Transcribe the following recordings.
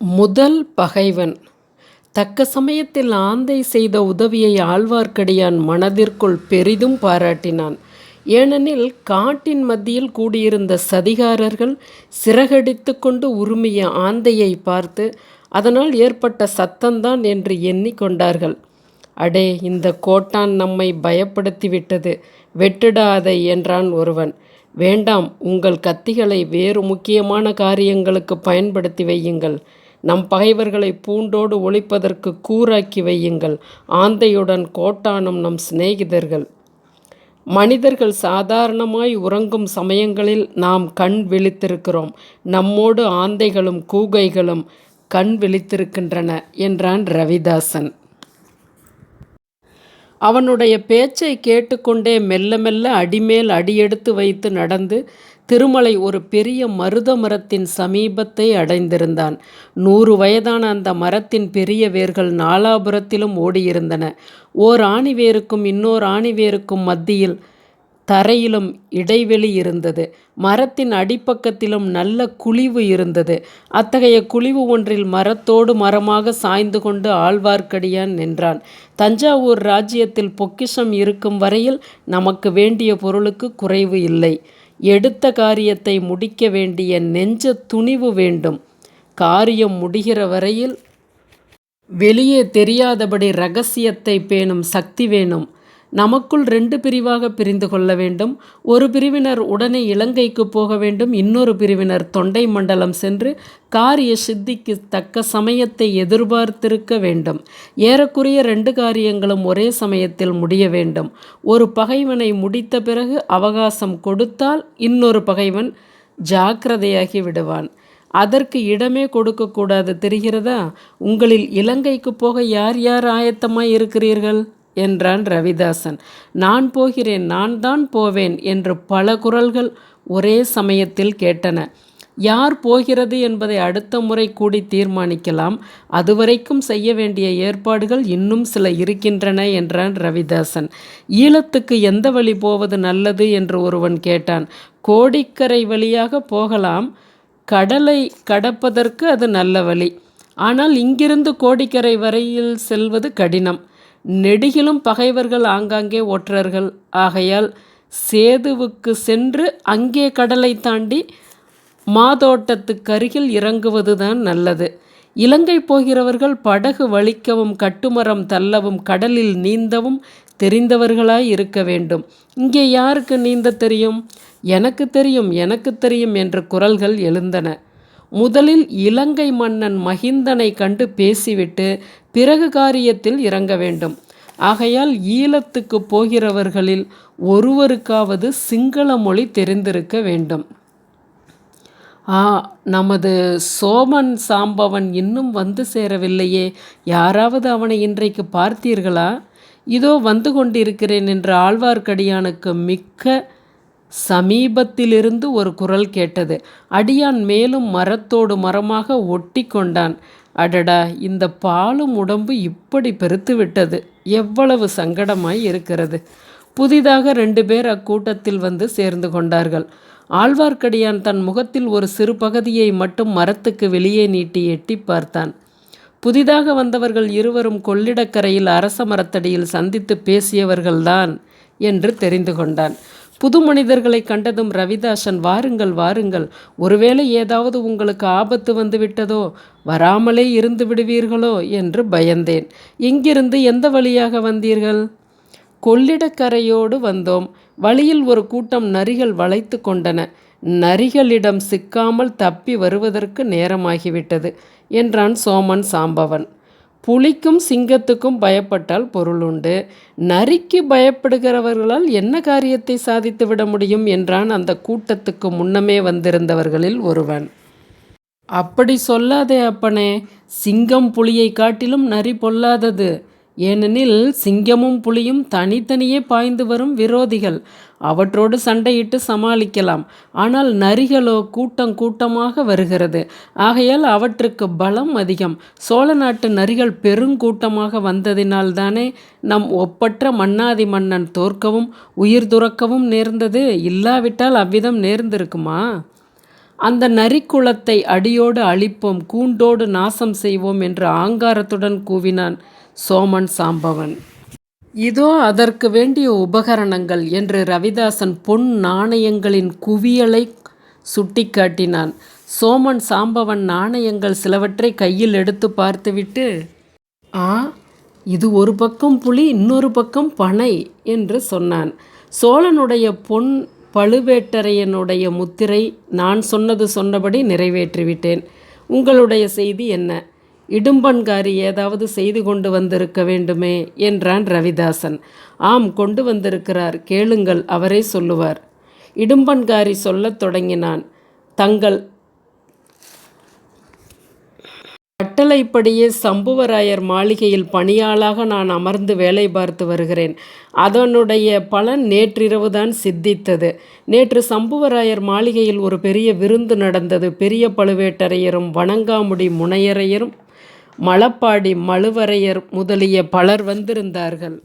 முதல் பகைவன். தக்க சமயத்தில் ஆந்தை செய்த உதவியை ஆழ்வார்க்கடியான் மனதிற்குள் பெரிதும் பாராட்டினான். ஏனெனில் காட்டின் மத்தியில் கூடியிருந்த சதிகாரர்கள் சிறகடித்து கொண்டு உருமிய ஆந்தையை பார்த்து அதனால் ஏற்பட்ட சத்தம்தான் என்று எண்ணிக்கொண்டார்கள் அடே இந்த கோட்டான் நம்மை பயப்படுத்திவிட்டது. வெட்டிடாதை என்றான் ஒருவன். வேண்டாம் உங்கள் கத்திகளை வேறு முக்கியமான காரியங்களுக்கு பயன்படுத்தி வையுங்கள். நம் பகைவர்களை பூண்டோடு ஒழிப்பதற்கு கூராக்கி வையுங்கள். ஆந்தையுடன் கோட்டானும் நம் சிநேகிதர்கள். மனிதர்கள் சாதாரணமாய் உறங்கும் சமயங்களில் நாம் கண் விழித்திருக்கிறோம். நம்மோடு ஆந்தைகளும் கூகைகளும் கண் விழித்திருக்கின்றன என்றான் ரவிதாசன். அவனுடைய பேச்சை கேட்டுக்கொண்டே மெல்ல மெல்ல அடிமேல் அடியெடுத்து வைத்து நடந்து திருமலை ஒரு பெரிய மருத மரத்தின் சமீபத்தை அடைந்திருந்தான். நூறு வயதான அந்த மரத்தின் பெரிய வேர்கள் நாலாபுரத்திலும் ஓடியிருந்தன. ஓர் ஆணிவேருக்கும் இன்னோர் ஆணிவேருக்கும் மத்தியில் தரையிலும் இடைவெளி இருந்தது. மரத்தின் அடிப்பக்கத்திலும் நல்ல குழிவு இருந்தது. அத்தகைய குழிவு ஒன்றில் மரத்தோடு மரமாக சாய்ந்து கொண்டு ஆழ்வார்க்கடியான் நின்றான். தஞ்சாவூர் ராஜ்யத்தில் பொக்கிஷம் இருக்கும் வரையில் நமக்கு வேண்டிய பொருளுக்கு குறைவு இல்லை. எடுத்த காரியத்தை முடிக்க வேண்டிய நெஞ்ச துணிவு வேண்டும். காரியம் முடிகிற வரையில் வெளியே தெரியாதபடி ரகசியத்தை பேணும் சக்தி வேணும். நமக்குள் ரெண்டு பிரிவாக பிரிந்து கொள்ள வேண்டும். ஒரு பிரிவினர் உடனே இலங்கைக்கு போக வேண்டும். இன்னொரு பிரிவினர் தொண்டை மண்டலம் சென்று காரிய சித்திக்கு தக்க சமயத்தை எதிர்பார்த்திருக்க வேண்டும். ஏறக்குறைய ரெண்டு காரியங்களும் ஒரே சமயத்தில் முடிய வேண்டும். ஒரு பகைவனை முடித்த பிறகு அவகாசம் கொடுத்தால் இன்னொரு பகைவன் ஜாக்கிரதையாகி விடுவான். அதற்கு இடமே கொடுக்கக்கூடாது தெரிகிறதா? உங்களில் இலங்கைக்கு போக யார் யார் ஆயத்தமாய் இருக்கிறீர்கள் என்றான் ரவிதாசன். நான் போகிறேன் நான் தான் போவேன் என்று பல குரல்கள் ஒரே சமயத்தில் கேட்டன. யார் போகிறது என்பதை அடுத்த முறை கூடி தீர்மானிக்கலாம். அதுவரைக்கும் செய்ய வேண்டிய ஏற்பாடுகள் இன்னும் சில இருக்கின்றன என்றான் ரவிதாசன். ஈழத்துக்கு எந்த வழி போவது நல்லது? என்று ஒருவன் கேட்டான். கோடிக்கரை வழியாக போகலாம். கடலை கடப்பதற்கு அது நல்ல வழி. ஆனால் இங்கிருந்து கோடிக்கரை வரையில் செல்வது கடினம். நெடுகிலும் பகைவர்கள் ஆங்காங்கே ஒற்றர்கள் ஆகையால் சேதுவுக்கு சென்று அங்கே கடலை தாண்டி மாதோட்டத்துக்கருகில் இறங்குவதுதான் நல்லது. இலங்கை போகிறவர்கள் படகு வலிக்கவும் கட்டுமரம் தள்ளவும் கடலில் நீந்தவும் தெரிந்தவர்களாய் இருக்க வேண்டும். இங்கே யாருக்கு நீந்த தெரியும்? எனக்கு தெரியும் எனக்கு தெரியும் என்ற குரல்கள் எழுந்தன. முதலில் இலங்கை மன்னன் மகிந்தனை கண்டு பேசிவிட்டு பிறகு காரியத்தில் இறங்க வேண்டும். ஆகையால் ஈழத்துக்கு போகிறவர்களில் ஒருவருக்காவது சிங்கள மொழி தெரிந்திருக்க வேண்டும். ஆ நமது சோமன் சாம்பவன் இன்னும் வந்து சேரவில்லையே. யாராவது அவனை இன்றைக்கு பார்த்தீர்களா? இதோ வந்து கொண்டிருக்கிறேன் என்ற ஆழ்வார்க்கடியானுக்கு மிக்க சமீபத்திலிருந்து ஒரு குரல் கேட்டது. அடியான் மேலும் மரத்தோடு மரமாக ஒட்டி கொண்டான். அடடா இந்த பாலும் உடம்பு இப்படி பெருத்து விட்டது. எவ்வளவு சங்கடமாய் இருக்கிறது. புதிதாக ரெண்டு பேர் அக்கூட்டத்தில் வந்து சேர்ந்து கொண்டார்கள். ஆழ்வார்க்கடியான் தன் முகத்தில் ஒரு சிறு பகுதியை மட்டும் மரத்துக்கு வெளியே நீட்டி எட்டி பார்த்தான். புதிதாக வந்தவர்கள் இருவரும் கொள்ளிடக்கரையில் அரச மரத்தடியில் சந்தித்து பேசியவர்கள்தான் என்று தெரிந்து கொண்டான். புது மனிதர்களை கண்டதும் ரவிதாசன் வாருங்கள் வாருங்கள். ஒருவேளை ஏதாவது உங்களுக்கு ஆபத்து வந்து விட்டதோ வராமலே இருந்து விடுவீர்களோ என்று பயந்தேன். இங்கிருந்து எந்த வழியாக வந்தீர்கள்? கொள்ளிடக்கரையோடு வந்தோம். வழியில் ஒரு கூட்டம் நரிகள் வளைத்து கொண்டன. நரிகளிடம் சிக்காமல் தப்பி வருவதற்கு நேரமாகிவிட்டது என்றான் சோமன் சாம்பவன். புலிக்கும் சிங்கத்துக்கும் பயப்பட்டால் பொருள் உண்டு. நரிக்கு பயப்படுகிறவர்களால் என்ன காரியத்தை சாதித்து விட முடியும் என்றான் அந்த கூட்டத்துக்கு முன்னமே வந்திருந்தவர்களில் ஒருவன். அப்படி சொல்லாதே அப்பனே சிங்கம் புலியை காட்டிலும் நரி பொல்லாதது. ஏனெனில் சிங்கமும் புலியும் தனித்தனியே பாய்ந்து வரும் விரோதிகள். அவற்றோடு சண்டையிட்டு சமாளிக்கலாம். ஆனால் நரிகளோ கூட்டம் கூட்டமாக வருகிறது. ஆகையால் அவற்றுக்கு பலம் அதிகம். சோழ நாட்டு நரிகள் பெருங்கூட்டமாக வந்ததினால்தானே நம் ஒப்பற்ற மன்னாதி மன்னன் தோற்கவும் உயிர் துறக்கவும் நேர்ந்தது. இல்லாவிட்டால் அவ்விதம் நேர்ந்திருக்குமா? அந்த நரிக்குளத்தை அடியோடு அழிப்போம் கூண்டோடு நாசம் செய்வோம் என்று ஆங்காரத்துடன் கூவினான் சோமன் சாம்பவன். இதோ அதற்கு வேண்டிய உபகரணங்கள் என்று ரவிதாசன் பொன் நாணயங்களின் குவியலை சுட்டிக்காட்டினான் சோமன் சாம்பவன் நாணயங்கள் சிலவற்றை கையில் எடுத்து பார்த்துவிட்டு ஆ இது ஒரு பக்கம் புலி இன்னொரு பக்கம் பனை என்று சொன்னான். சோழனுடைய பொன் பழுவேட்டரையனுடைய முத்திரை நான் சொன்னது சொன்னபடி நிறைவேற்றிவிட்டேன். உங்களுடைய செய்தி என்ன? இடும்பன்காரி ஏதாவது செய்து கொண்டு வந்திருக்க வேண்டுமே? என்றான் ரவிதாசன். ஆம் கொண்டு வந்திருக்கிறார். கேளுங்கள் அவரே சொல்லுவார். இடும்பன்காரி சொல்லத் தொடங்கினான். தங்கள் கட்டளைப்படியே சம்புவராயர் மாளிகையில் பணியாளாக நான் அமர்ந்து வேலை பார்த்து வருகிறேன். அதனுடைய பலன் நேற்றிரவுதான் சித்தித்தது. நேற்று சம்புவராயர் மாளிகையில் ஒரு பெரிய விருந்து நடந்தது. பெரிய பழுவேட்டரையரும் வணங்காமுடி முனையரையரும் மலப்பாடி மழுவரையர் முதலிய பலர் வந்திருந்தார்கள்.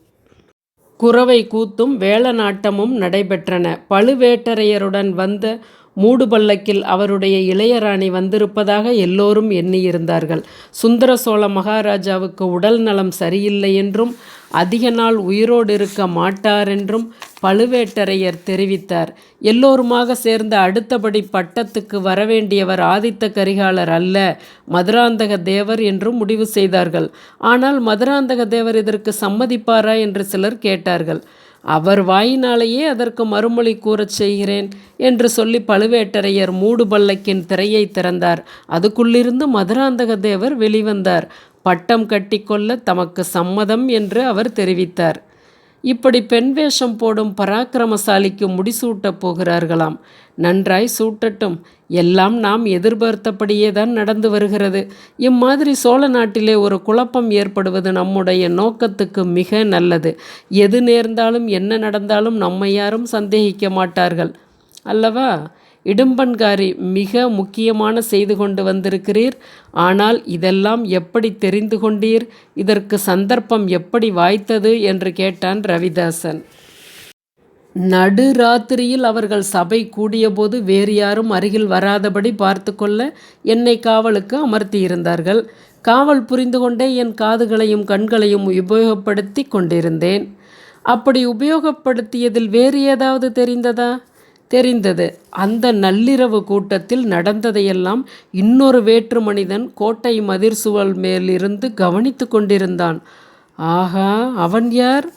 குறவை கூத்தும் வேளநாட்டமும் நடைபெற்றன. பழுவேட்டரையருடன் வந்த மூடு பல்லக்கில் அவருடைய இளையராணி வந்திருப்பதாக எல்லோரும் எண்ணியிருந்தார்கள். சுந்தர சோழ மகாராஜாவுக்கு உடல் நலம் சரியில்லை என்றும் அதிக நாள் உயிரோடு இருக்க மாட்டார் என்றும் பழுவேட்டரையர் தெரிவித்தார். எல்லோருமாக சேர்ந்து அடுத்தபடி பட்டத்துக்கு வரவேண்டியவர் ஆதித்த கரிகாலர் அல்ல மதுராந்தக தேவர் என்றும் முடிவு செய்தார்கள். ஆனால் மதுராந்தக தேவர் இதற்கு சம்மதிப்பாரா என்று சிலர் கேட்டார்கள். அவர் வாயினாலேயே அதற்கு மறுமொழி கூறச் செய்கிறேன் என்று சொல்லி பழுவேட்டரையர் மூடு பல்லக்கின் திரையை திறந்தார். அதுக்குள்ளிருந்து மதுராந்தக தேவர் வெளிவந்தார். பட்டம் கட்டிக்கொள்ள தமக்கு சம்மதம் என்று அவர் தெரிவித்தார். இப்படி பெண் வேஷம் போடும் பராக்கிரமசாலிக்கு முடிசூட்டப் போகிறார்களாம். நன்றாய் சூட்டட்டும். எல்லாம் நாம் எதிர்பார்த்தபடியே தான் நடந்து வருகிறது. இம்மாதிரி சோழ நாட்டிலே ஒரு குழப்பம் ஏற்படுவது நம்முடைய நோக்கத்துக்கு மிக நல்லது. எது நேர்ந்தாலும் என்ன நடந்தாலும் நம்மை யாரும் சந்தேகிக்க மாட்டார்கள். அல்லவா? இடும்பன்காரி மிக முக்கியமான செய்து கொண்டு வந்திருக்கிறீர். ஆனால் இதெல்லாம் எப்படி தெரிந்து கொண்டீர்? இதற்கு சந்தர்ப்பம் எப்படி வாய்த்தது? என்று கேட்டான் ரவிதாசன். நடு ராத்திரியில் அவர்கள் சபை கூடியபோது வேறு யாரும் அருகில் வராதபடி பார்த்து கொள்ள என்னை காவலுக்கு அமர்த்தியிருந்தார்கள். காவல் புரிந்து கொண்டே என் காதுகளையும் கண்களையும் உபயோகப்படுத்தி கொண்டிருந்தேன். அப்படி உபயோகப்படுத்தியதில் வேறு ஏதாவது தெரிந்ததா? தெரிந்தது. அந்த நள்ளிரவு கூட்டத்தில் நடந்ததையெல்லாம் இன்னொரு வேற்று மனிதன் கோட்டை மதிர் சுவல் மேலிருந்து கவனித்து கொண்டிருந்தான். ஆகா அவன் யார்?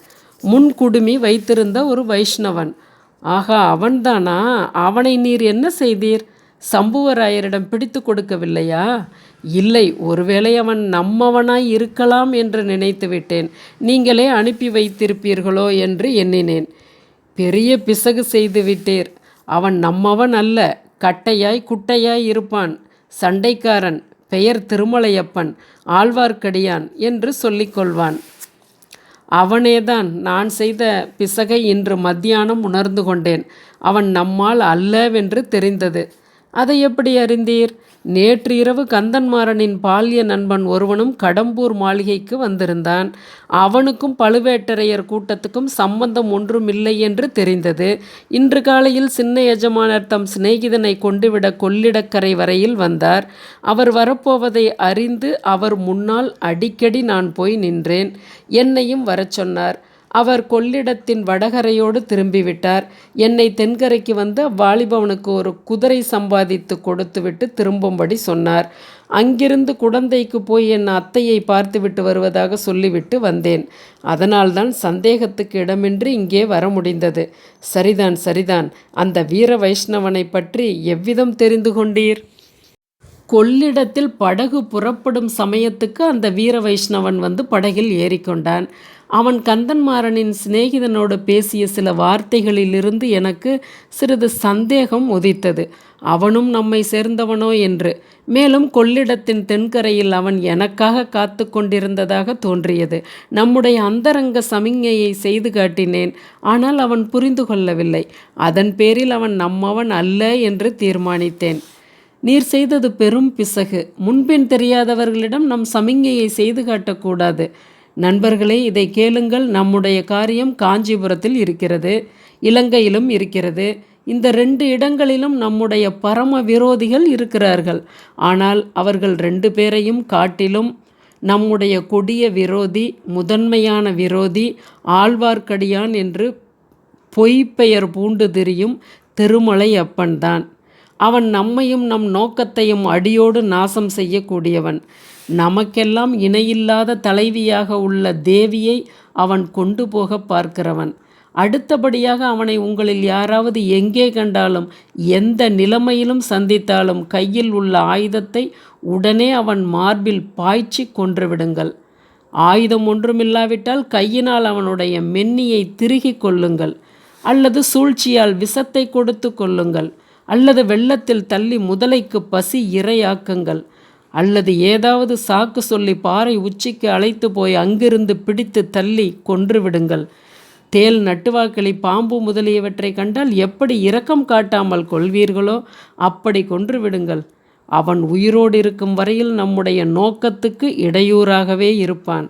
முன்குடுமி வைத்திருந்த ஒரு வைஷ்ணவன். ஆகா அவன்தானா? அவனை நீர் என்ன செய்தீர்? சம்புவராயரிடம் பிடித்து கொடுக்கவில்லையா? இல்லை ஒருவேளை அவன் நம்மவனாய் இருக்கலாம் என்று நினைத்து விட்டேன். நீங்களே அனுப்பி வைத்திருப்பீர்களோ என்று எண்ணினேன். பெரிய பிசகு செய்து விட்டீர். அவன் நம்மவன் அல்ல கட்டையாய் குட்டையாய் இருப்பான் சண்டைக்காரன் பெயர் திருமலையப்பன் ஆழ்வார்க்கடியான் என்று சொல்லிக்கொள்வான் அவனேதான் நான் செய்த பிசகை இன்று மத்தியானம் உணர்ந்து கொண்டேன். அவன் நம்மால் அல்லவென்று தெரிந்தது. அதை எப்படி அறிந்தீர்? நேற்று இரவு கந்தன்மாறனின் பால்ய நண்பன் ஒருவனும் கடம்பூர் மாளிகைக்கு வந்திருந்தான். அவனுக்கும் பழுவேட்டரையர் கூட்டத்துக்கும் சம்பந்தம் ஒன்றுமில்லை என்று தெரிந்தது. இன்று காலையில் சின்ன எஜமானர் தம் சிநேகிதனை கொண்டுவிட கொள்ளிடக்கரை வரையில் வந்தார். அவர் வரப்போவதை அறிந்து அவர் முன்னால் அடிக்கடி நான் போய் நின்றேன். என்னையும் வரச் சொன்னார். அவர் கொள்ளிடத்தின் வடகரையோடு திரும்பிவிட்டார். என்னை தென்கரைக்கு வந்து அவ்வாலிபவனுக்கு ஒரு குதிரை சம்பாதித்து கொடுத்துவிட்டு திரும்பும்படி சொன்னார். அங்கிருந்து குடந்தைக்கு போய் என் அத்தையை பார்த்துவிட்டு வருவதாக சொல்லிவிட்டு வந்தேன். அதனால்தான் சந்தேகத்துக்கு இடமின்றி இங்கே வர முடிந்தது. சரிதான் சரிதான். அந்த வீர வைஷ்ணவனை பற்றி எவ்விதம் தெரிந்து கொண்டீர்? கொள்ளிடத்தில் படகு புறப்படும் சமயத்துக்கு அந்த வீர வைஷ்ணவன் வந்து படகில் ஏறிக்கொண்டான். அவன் கந்தன்மாறனின் சிநேகிதனோடு பேசிய சில வார்த்தைகளிலிருந்து எனக்கு சிறிது சந்தேகம் உதித்தது. அவனும் நம்மை சேர்ந்தவனோ என்று. மேலும் கொள்ளிடத்தின் தென்கரையில் அவன் எனக்காக காத்து கொண்டிருந்ததாக தோன்றியது. நம்முடைய அந்தரங்க சமிஞையை செய்து காட்டினேன். ஆனால் அவன் புரிந்து கொள்ளவில்லை. அதன் பேரில் அவன் நம்மவன் அல்ல என்று தீர்மானித்தேன். நீர் செய்தது பெரும் பிசகு. முன்பின் தெரியாதவர்களிடம் நம் சமிஞையை செய்து காட்டக்கூடாது. நண்பர்களே இதை கேளுங்கள். நம்முடைய காரியம் காஞ்சிபுரத்தில் இருக்கிறது இலங்கையிலும் இருக்கிறது. இந்த ரெண்டு இடங்களிலும் நம்முடைய பரம விரோதிகள் இருக்கிறார்கள். ஆனால் அவர்கள் ரெண்டு பேரையும் காட்டிலும் நம்முடைய கொடிய விரோதி முதன்மையான விரோதி ஆழ்வார்க்கடியான் என்று பொய்ப்பெயர் பூண்டு திரியும் திருமலை அப்பன்தான். அவன் நம்மையும் நம் நோக்கத்தையும் அடியோடு நாசம் செய்யக்கூடியவன். நமக்கெல்லாம் இணையில்லாத தலைவியாக உள்ள தேவியை அவன் கொண்டு போக பார்க்கிறவன். அடுத்தபடியாக அவனை உங்களில் யாராவது எங்கே கண்டாலும் எந்த நிலைமையிலும் சந்தித்தாலும் கையில் உள்ள ஆயுதத்தை உடனே அவன் மார்பில் பாய்ச்சி கொன்றுவிடுங்கள் ஆயுதம் ஒன்றுமில்லாவிட்டால் கையினால் அவனுடைய மென்னியை திருகி கொள்ளுங்கள். அல்லது சூழ்ச்சியால் விஷத்தை கொடுத்து கொள்ளுங்கள். அல்லது வெள்ளத்தில் தள்ளி முதலைக்கு பசி இரையாக்குங்கள். அல்லது ஏதாவது சாக்கு சொல்லி பாறை உச்சிக்கு அழைத்து போய் அங்கிருந்து பிடித்து தள்ளி கொன்று விடுங்கள். தேல் நட்டுவாக்களி பாம்பு முதலியவற்றை கண்டால் எப்படி இரக்கம் காட்டாமல் கொள்வீர்களோ அப்படி கொன்றுவிடுங்கள் அவன் உயிரோடு இருக்கும் வரையில் நம்முடைய நோக்கத்துக்கு இடையூறாகவே இருப்பான்.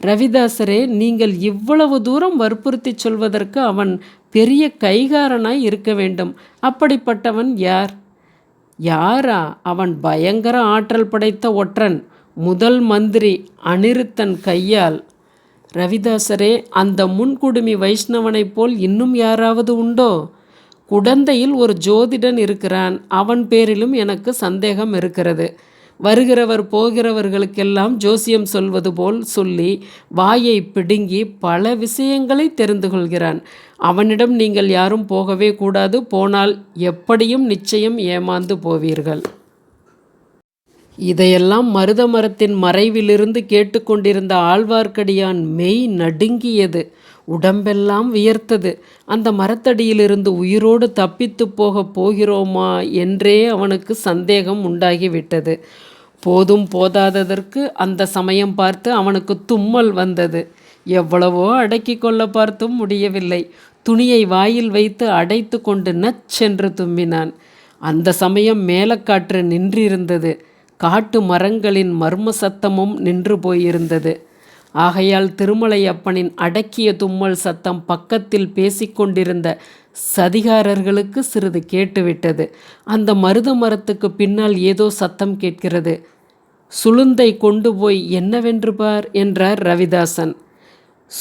ரவிதாசரே நீங்கள் இவ்வளவு தூரம் வற்புறுத்தி சொல்வதற்கு அவன் பெரிய கைகாரனாய் இருக்க வேண்டும். அப்படிப்பட்டவன் யார்? யாரா? அவன் பயங்கர ஆற்றல் படைத்த ஒற்றன். முதல் மந்திரி அனிருத்தன் கையால். ரவிதாசரே அந்த முன்குடுமி வைஷ்ணவனைப் போல் இன்னும் யாராவது உண்டோ? குடந்தையில் ஒரு ஜோதிடன் இருக்கிறான். அவன் பேரிலும் எனக்கு சந்தேகம் இருக்கிறது. வருகிறவர் போகிறவர்களுக்கெல்லாம் ஜோசியம் சொல்வது போல் சொல்லி வாயை பிடுங்கி பல விஷயங்களை தெரிந்து கொள்கிறான். அவனிடம் நீங்கள் யாரும் போகவே கூடாது போனால் எப்படியும் நிச்சயம் ஏமாந்து போவீர்கள். இதையெல்லாம் மருத மரத்தின் மறைவிலிருந்து கேட்டுக்கொண்டிருந்த ஆழ்வார்க்கடியான் மெய் நடுங்கியது. உடம்பெல்லாம் வியர்த்தது. அந்த மரத்தடியிலிருந்து உயிரோடு தப்பித்து போகப் போகிறோமா என்றே அவனுக்கு சந்தேகம் உண்டாகிவிட்டது. போதும் போதாததற்கு அந்த சமயம் பார்த்து அவனுக்கு தும்மல் வந்தது. எவ்வளவோ அடக்கி கொள்ள பார்த்தும் முடியவில்லை. துணியை வாயில் வைத்து அடைத்து கொண்டு நச்சென்று தும்பினான். அந்த சமயம் மேலக்காற்று நின்றிருந்தது. காட்டு மரங்களின் மர்ம சத்தமும் நின்று போயிருந்தது. ஆகையால் திருமலையப்பனின் அடக்கிய தும்மல் சத்தம் பக்கத்தில் பேசிக்கொண்டிருந்த சதிகாரர்களுக்கு சிறிது கேட்டுவிட்டது. அந்த மருத மரத்துக்கு பின்னால் ஏதோ சத்தம் கேட்கிறது. சுளுந்தை கொண்டு போய் என்னவென்று பார்? என்றார் ரவிதாசன்.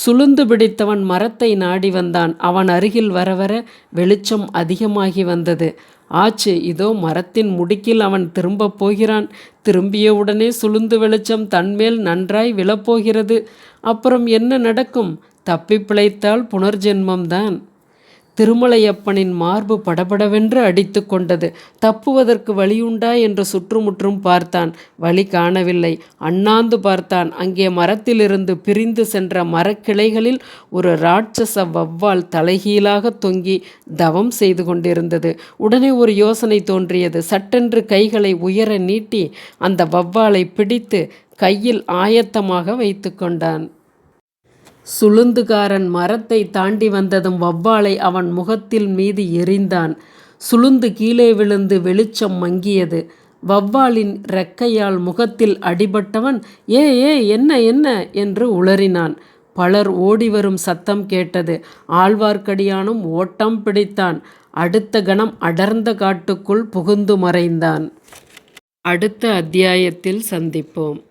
சுளுந்து பிடித்தவன் மரத்தை நாடி வந்தான். அவன் அருகில் வர வர வெளிச்சம் அதிகமாகி வந்தது. ஆச்சு இதோ மரத்தின் முடுக்கில் அவன் திரும்பப் போகிறான். திரும்பியவுடனே சுளுந்து வெளிச்சம் தன்மேல் நன்றாய் விழப்போகிறது. அப்புறம் என்ன நடக்கும்? தப்பி பிழைத்தால் புனர்ஜென்மம்தான். திருமலையப்பனின் மார்பு படபடவென்று அடித்து கொண்டது. தப்புவதற்கு வழியுண்டா என்று சுற்றுமுற்றும் பார்த்தான். வழி காணவில்லை. அண்ணாந்து பார்த்தான். அங்கே மரத்திலிருந்து பிரிந்து சென்ற மரக்கிளைகளில் ஒரு ராட்சச வவ்வால் தலைகீழாக தொங்கி தவம் செய்து கொண்டிருந்தது. உடனே ஒரு யோசனை தோன்றியது. சட்டென்று கைகளை உயர நீட்டி அந்த வவ்வாலை பிடித்து கையில் ஆயத்தமாக வைத்து கொண்டான். சுளுந்துகாரன் மரத்தை தாண்டி வந்ததும் வவ்வாளை அவன் முகத்தில் மீது எறிந்தான் சுளுந்து கீழே விழுந்து வெளிச்சம் மங்கியது. வவ்வாலின் ரெக்கையால் முகத்தில் அடிபட்டவன் ஏ ஏ என்ன என்ன? என்று உளறினான். பலர் ஓடிவரும் சத்தம் கேட்டது. ஆழ்வார்க்கடியானும் ஓட்டம் பிடித்தான். அடுத்த கணம் அடர்ந்த காட்டுக்குள் புகுந்து மறைந்தான். அடுத்த அத்தியாயத்தில் சந்திப்போம்.